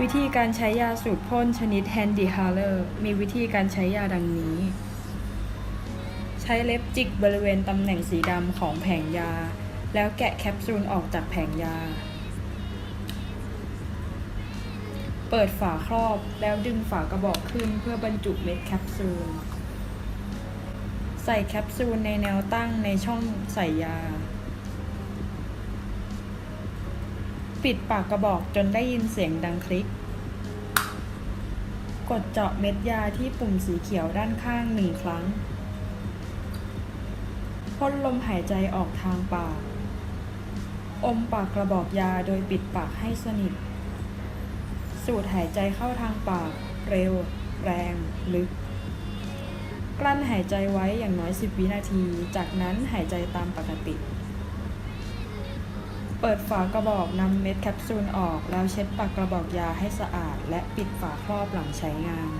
วิธีการใช้ยาสูตรพ่นชนิด Handy h a l e r มีวิธีการใช้ยาดังนี้ ใช้เล็บจิกบริเวณตำแหน่งสีดำของแผงยา แล้วแกะแคปซูลออกจากแผงยา เปิดฝาครอบแล้วดึงฝากระบอกขึ้นเพื่อบรรจุเม็ดแคปซูล ใส่แคปซูลในแนวตั้งในช่องใส่ยา ปิดปากกระบอกจนได้ยินเสียงดังคลิก กดเจาะเม็ดยาที่ปุ่มสีเขียวด้านข้างหนึ่งครั้ง พ่นลมหายใจออกทางปาก อมปากกระบอกยาโดยปิดปากให้สนิท สูดหายใจเข้าทางปาก เร็ว แรง ลึก กลั้นหายใจไว้อย่างน้อย 10 วินาที จากนั้นหายใจตามปกติ เปิดฝากระบอกนำเม็ดแคปซูลออก แล้วเช็ดปากกระบอกยาให้สะอาด และปิดฝาครอบหลังใช้งาน